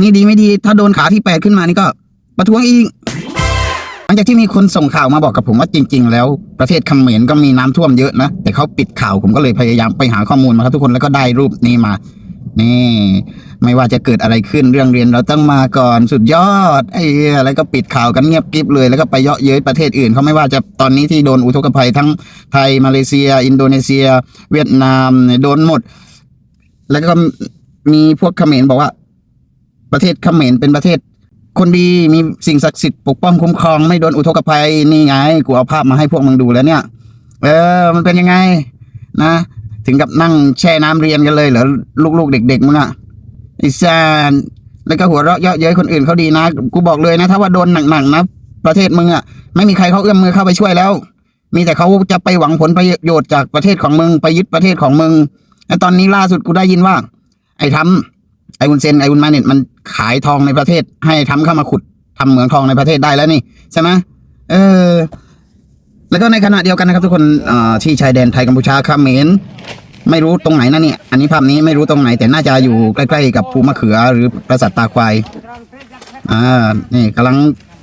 นี่ดีไม่ดี ถ้าโดนขาที่แปดขึ้นมานี่ก็ ประท้วงอีก หลังจากที่มีคนส่งข่าวมาบอกกับผมว่าจริง ๆ แล้วประเทศเขมรก็มีน้ำท่วมเยอะนะ แต่เขาปิดข่าวผมก็เลยพยายามไปหาข้อมูลมาครับทุกคนแล้วก็ได้รูปนี้มา นี่ ไม่ว่าจะเกิดอะไรขึ้นเรื่องเรียนเราต้องมาก่อนสุดยอดไอ้เหี้ยแล้วก็ปิดข่าวกันเงียบกริบเลยแล้วก็ไปเยาะเย้ยประเทศอื่นเขาไม่ว่าจะตอนนี้ที่โดนอุทกภัยทั้งไทยมาเลเซีย อินโดนีเซีย เวียดนามโดนหมด แล้วก็มีพวกเขมรบอกว่า ประเทศเขมรเป็นประเทศ คนดีมีสิ่งศักดิ์สิทธิ์ปกป้องคุ้มครองไม่โดนอุทกภัยนี่ไงกูเอาภาพมาให้พวกมึงดูแล้วเนี่ย เออ มันเป็นยังไง นะ ถึงกับนั่งแช่น้ำเรียนกันเลยเหรอลูกๆ เด็ก ๆมึงอะไอ้แซนแล้วก็หัวเราะเยาะเย้ยคนอื่นเขาดีนะ กูบอกเลยนะ ถ้าว่าโดนหนักๆนะประเทศมึงอะไม่มีใครเขาเอื้อมมือเข้าไปช่วยแล้ว มีแต่เขาจะไปหวังผลประโยชน์จากประเทศของมึงไปยึดประเทศของมึงแล้วตอนนี้ล่าสุดกูได้ยินว่า ไอ้ทำ ไอ้อุนเซนไอ้อุนมาเน็ตมันขายทองในประเทศ ให้ทำเข้ามาขุดทำเหมืองทองในประเทศได้แล้วนี่ใช่ไหมเออ แล้วก็ในขณะเดียวกันนะครับ ทุกคนออที่ชายแดนไทยกัมพูชาเขมรไม่รู้ตรงไหนนะเนี่ย อันนี้ภาพนี้ไม่รู้ตรงไหน แต่น่าจะอยู่ใกล้ๆกับภูมะเขือหรือปราสาทตาควาย อ่า นี่กำลัง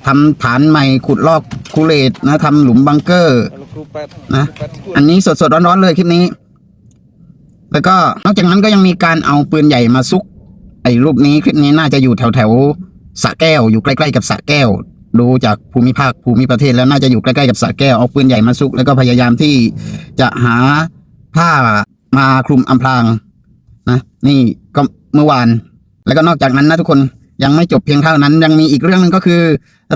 ทำฐานใหม่ขุดลอกคูเลตนะทำหลุมบังเกอร์นะ อันนี้สดๆร้อนๆเลยคลิปนี้ แล้วก็นอกจากนั้นก็ยังมีการเอาปืนใหญ่มาซุก ไอ้รูปนี้คลิปนี้น่าจะอยู่แถวแถวสระแก้ว อยู่ใกล้ๆกับสระแก้ว ดูจากภูมิภาคภูมิประเทศแล้วน่าจะอยู่ใกล้ๆกับสระแก้วเอาปืนใหญ่มาซุก แล้วก็พยายามที่จะหาผ้ามาคลุมอำพรางนะนี่ก็เมื่อวาน แล้วก็นอกจากนั้นนะทุกคนยังไม่จบเพียงเท่านั้น ยังมีอีกเรื่องหนึงก็คือ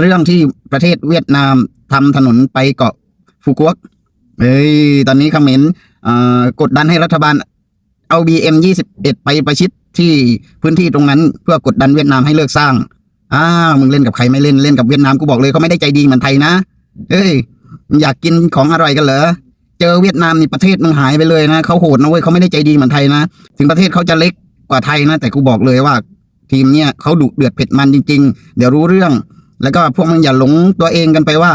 เรื่องที่ประเทศเวียดนามทำถนนไปเกาะฟูกวกเอ้ยตอนนี้เขมรเอ่อกดดันให้รัฐบาลเอา BM 21ไปประชิด ที่พื้นที่ตรงนั้นเพื่อกดดันเวียดนามให้เลิกสร้างอ้าวมึงเล่นกับใครไม่เล่นเล่นกับเวียดนามกูบอกเลยเขาไม่ได้ใจดีเหมือนไทยนะเอ้ยอยากกินของอร่อยกันเหรอเจอเวียดนามนี่ประเทศมึงหายไปเลยนะเขาโหดนะเว้ยเขาไม่ได้ใจดีเหมือนไทยนะถึงประเทศเขาจะเล็กกว่าไทยนะ แต่กูบอกเลยว่า ทีมเนี่ยเขาดุเดือดเผ็ดมันจริง ๆ เดี๋ยวรู้เรื่อง แล้วก็พวกมึงอย่าหลงตัวเองกันไปว่า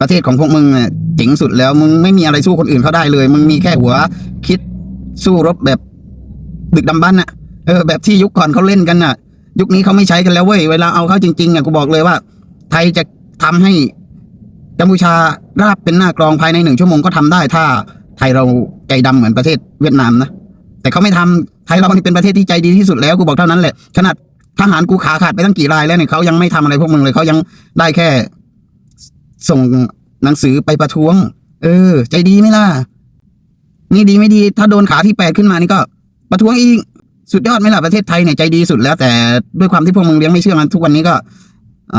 ประเทศของพวกมึงเนี่ยเจ๋งสุดแล้วมึงไม่มีอะไรสู้คนอื่นเขาได้เลย มึงมีแค่หัวคิดสู้รบแบบดึกดำบรรพ์น่ะ เออแบบที่ยุคก่อนเขาเล่นกันน่ะ ยุคนี้เขาไม่ใช้กันแล้วเว้ยเวลาเอาเข้าจริงๆอะกูบอกเลยว่า ไทยจะทำให้กัมพูชาราบเป็นหน้ากรองภายในหนึ่งชั่วโมงก็ทำได้ถ้าไทยเราใจดำเหมือนประเทศเวียดนามนะแต่เขาไม่ทำไทยเรานี่เป็นประเทศที่ใจดีที่สุดแล้วกูบอกเท่านั้นแหละขนาดทหารกูขาขาดไปตั้งกี่รายแล้วเนี่ยเขายังไม่ทำอะไรพวกมึงเลยเขายังได้แค่ ส่งหนังสือไปประท้วง เออ ใจดีไหมล่ะนี่ดีไม่ดี ถ้าโดนขาที่แปดขึ้นมานี่ก็ ประท้วงอีก สุดยอดไหมล่ะประเทศไทยเนี่ยใจดีสุดแล้ว แต่ด้วยความที่พวกมึงเลี้ยงไม่เชื่อมันทุกวันนี้ก็เอ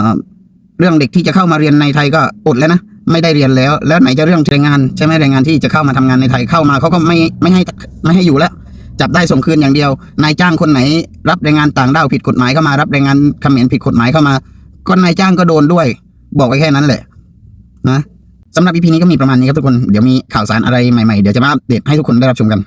เรื่องเด็กที่จะเข้ามาเรียนในไทยก็อดแล้วนะไม่ได้เรียนแล้ว แล้วไหนจะเรื่องแรงงานใช่ไหมแรงงานที่จะเข้ามาทำงานในไทยเข้ามาเขาก็ไม่ไม่ให้ไม่ให้อยู่แล้วจับได้ส่งคืนอย่างเดียวนายจ้างคนไหน รับแรงงานต่างด้าวผิดกฎหมายเข้ามารับแรงงานเขมรผิดกฎหมายเข้ามาก็นายจ้างก็โดนด้วย บอกไว้แค่นั้นแหละ นะสำหรับ EP นี้ก็มีประมาณนี้ครับทุกคน เดี๋ยวมีข่าวสารอะไรใหม่ๆ เดี๋ยวจะมาอัปเดตให้ทุกคนได้รับชมกัน